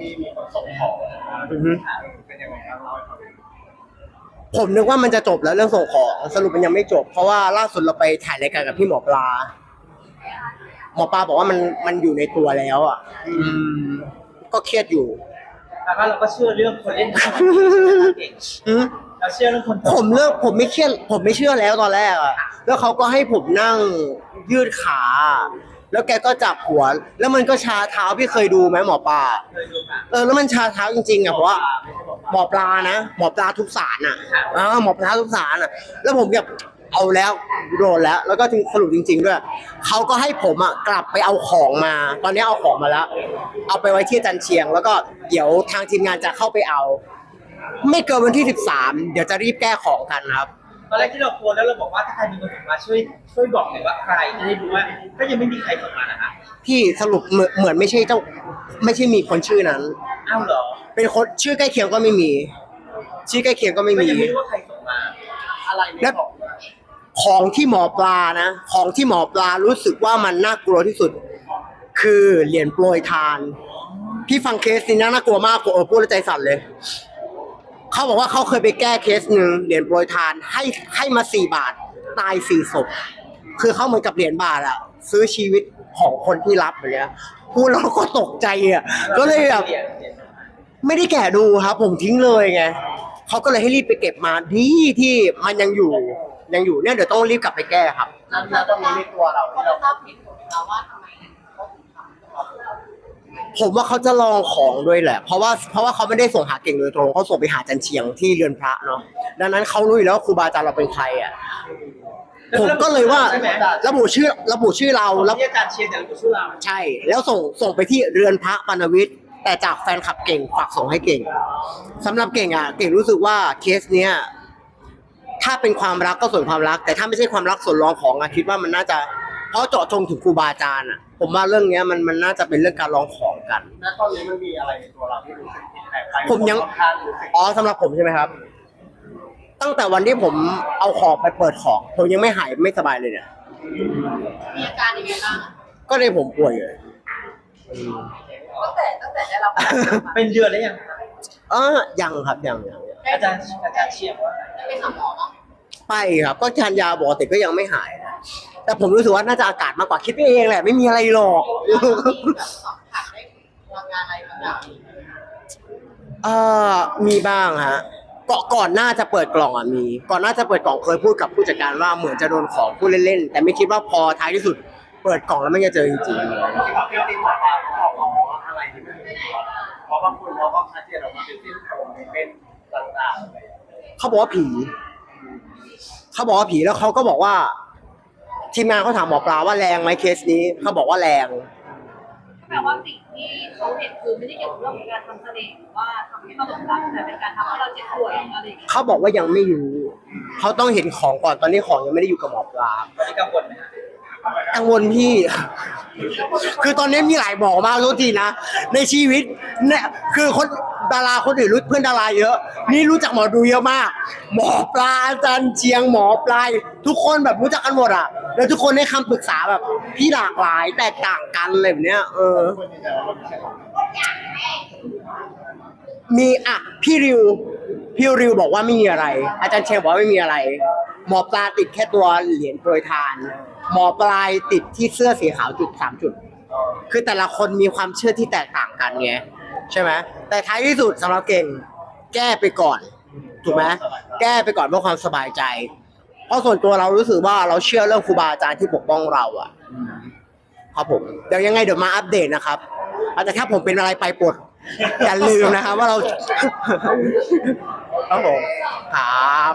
ที่มีคนส่งของอือฮึ เป็นยังไงครับเล่าให้ฟังผมนึกว่ามันจะจบแล้วเรื่องส่งของสรุปมันยังไม่จบ เพราะว่าล่าสุดเราไปถ่ายรายการกับพี่หมอปลา หมอปลาบอกว่ามันมันอยู่ในตัวแล้วอะ อืม ก็เครียดอยู่ แล้วก็เราก็เชื่อเรื่องคนเล่นเก่งอืมเราเชื่อเรื่องคนผมเลิกผมไม่เครียดผมไม่เชื่อแล้วตอนแรกอะ แล้วเขาก็ให้ผมนั่งยืดขา แล้วแกก็จับหัว แล้วมันก็ชาเท้าพี่เคยดูไหมหมอปลาเคยดูค่ะเออแล้วมันชาเท้าจริงๆอะเพราะว่าหมอปลานะหมอปลาทุกสารอะอ่าหมอปลาทุกสารอะ แล้วผมแบบเอาแล้วโดนแล้ว แล้วก็ถึงสรุปจริง ๆ ด้วยเขาก็ให้ผมอะกลับไปเอาของมา ตอนนี้เอาของมาแล้ว เอาไปไว้ที่จันเชียง แล้วก็เดี๋ยวทางทีมงานจะเข้าไปเอา ไม่เกินวันที่ 13 เดี๋ยวจะรีบแก้ของกันครับ ตอนแรกที่เราโพสต์แล้วเราบอกว่าถ้าใครมีคนส่งมาช่วยช่วยบอกหน่อยว่าใครจะได้รู้ว่าถ้ายังไม่มีใครส่งมานะคะที่สรุปเหมือนเหมือนไม่ใช่เจ้า ไม่ใช่มีคนชื่อนั้น อ้าวเหรอเป็นคนชื่อใกล้เคียงก็ไม่มี ชื่อใกล้เคียงก็ไม่ก็มี ยังไม่รู้ว่าใครส่งมา อะไรไม่แล้วบอกของที่หมอปลานะ ของที่หมอปลารู้สึกว่ามันน่ากลัวที่สุด คือเหรียญโปรยทาน พี่ฟังเคสนี้นะน่ากลัวมากผมเออพูดแล้วใจสั่นเลย เขาบอกว่าเขาเคยไปแก้เคสหนึ่งเหรียญโปรยทานให้ให้มาสี่บาท ตายสี่ศพคือเขาเหมือนกับเหรียญบาทอะซื้อชีวิตของคนที่รับอย่างเงี้ยพูดแล้วก็ตกใจอะก็เลยแบบไม่ได้แกะดูครับ ผมทิ้งเลยไงเขาก็เลยให้รีบไปเก็บมาดีที่มันยังอยู่ยังอยู่เนี่ยเดี๋ยวต้องรีบกลับไปแก้ครับ แล้วแล้วตรงนี้ในตัวเราเขาที่จะเราทราบเหตุผลไหมคะว่าทำไมเขาถึงทำ ผมว่าเขาจะลองของด้วยแหละ เพราะว่าเพราะว่าเขาไม่ได้ส่งหาเก่งโดยตรงเขาส่งไปหาจันเชียงที่เรือนพระเนาะดังนั้นเขารู้อยู่แล้วว่าครูบาอาจารย์เราเป็นใครอะผมก็เลยว่าใช่ไหมระบุชื่อระบุชื่อเราเราแล้วที่อาจารย์เชียร์แต่เราชื่อเราใช่ แล้วส่งส่งไปที่เรือนพระปานวิทย์แต่จากแฟนคลับเก่งฝากส่งให้เก่งสำหรับเก่งอะ เก่งรู้สึกว่าเคสเนี้ยถ้าเป็นความรักก็ส่วนความรัก แต่ถ้าไม่ใช่ความรักส่วนรองของอะคิดว่ามันน่าจะ เพราะเจาะจงถึงครูบาอาจารย์อะ ผมว่าเรื่องเนี้ยมันมันน่าจะเป็นเรื่องการลองของกัน ณตอนนี้มันมีอะไรในตัวเราที่รู้สึกผิดแปลกไปผมยัง ค่อนข้างรู้สึกอ๋อสำหรับผมใช่ไหมครับ ตั้งแต่วันที่ผมเอาของไปเปิดของผมยังไม่หายไม่สบายเลยเนี่ย มีอาการยังไงบ้างอะก็เลยผมป่วยเลยตั้งแต่ตั้งแต่ได้รับการรักษามาเป็นเดือนแล้วยังเออยังครับยังยังยังอาจารย์อาจารย์เชียร์ว่า ได้ไปหาหมอเนาะไปครับ ก็ทานยาปกติก็ยังไม่หายนะ แต่ผมรู้สึกว่าน่าจะอากาศมากกว่าคิดไปเองแหละ ไม่มีอะไรหรอกแล้วเรามีแบบสัมผัสได้พลังงานอะไรบางอย่างเออมีบ้างฮะก่อนก่อนหน้าจะเปิดกล่องอะมี ก่อนหน้าจะเปิดกล่องเคยพูดกับผู้จัดการว่าเหมือนจะโดนของพูดเล่นๆแต่ไม่คิดว่าพอท้ายที่สุด เปิดกล่องแล้วไม่จะเจอจริงๆ ที่เขาเที่ยวที่หมอปลาเขาบอกว่าอะไรที่มันเป็นตัวเราเพราะบางคนเขาก็ชัดเจนออกมาเป็นเส้นผมเป็นต่างๆอะไรอย่างเงี้ยเขาบอกว่าผี เขาบอกว่าผีแล้วเขาก็บอกว่า ทีมงานเขาถามหมอปลาว่าแรงไหมเคสนี้เขาบอกว่าแรง แปลว่าสิ่งที่เขาเห็นคือไม่ได้เกี่ยวกับเรื่องของการทำเสน่ห์หรือว่าทำให้เราหลงรักแต่เป็นการทำให้เราเจ็บป่วยอะไรอย่างเงี้ยเขาบอกว่ายังไม่รู้ เขาต้องเห็นของก่อนตอนนี้ของยังไม่ได้อยู่กับหมอปลาตอนนี้กังวลไหมฮะกังวลพี่ คือตอนนี้มีหลายหมอมากทุกทีนะ ในชีวิตเนี่ยคือคน ดาราคนอื่นรู้เพื่อนดาราเยอะ นี่รู้จักหมอดูเยอะมาก หมอปลาอาจารย์เชียงหมอปลาย ทุกคนแบบรู้จักกันหมดอะ แล้วทุกคนให้คำปรึกษาแบบพี่หลากหลายแตกต่างกันอะไรแบบเนี้ยเออ มีอะพี่ริวพี่ริวบอกว่าไม่มีอะไร อาจารย์เชียงบอกว่าไม่มีอะไร หมอปลาติดแค่ตัวเหรียญโปรยทาน หมอปลายติดที่เสื้อสีขาวจุดสามจุด คือแต่ละคนมีความเชื่อที่แตกต่างกันไง ใช่ไหมแต่ท้ายที่สุดสำหรับเก่งแก้ไปก่อน ถูกไหมแก้ไปก่อนเพื่อความสบายใจ เพราะส่วนตัวเรารู้สึกว่าเราเชื่อเรื่องครูบาอาจารย์ที่ปกป้องเราอะครับผมเดี๋ยวยังไงเดี๋ยวมาอัปเดตนะครับอาจจะถ้าผมเป็นอะไรไปปลดอย่าลืมนะครับว่าเราครับผมครับ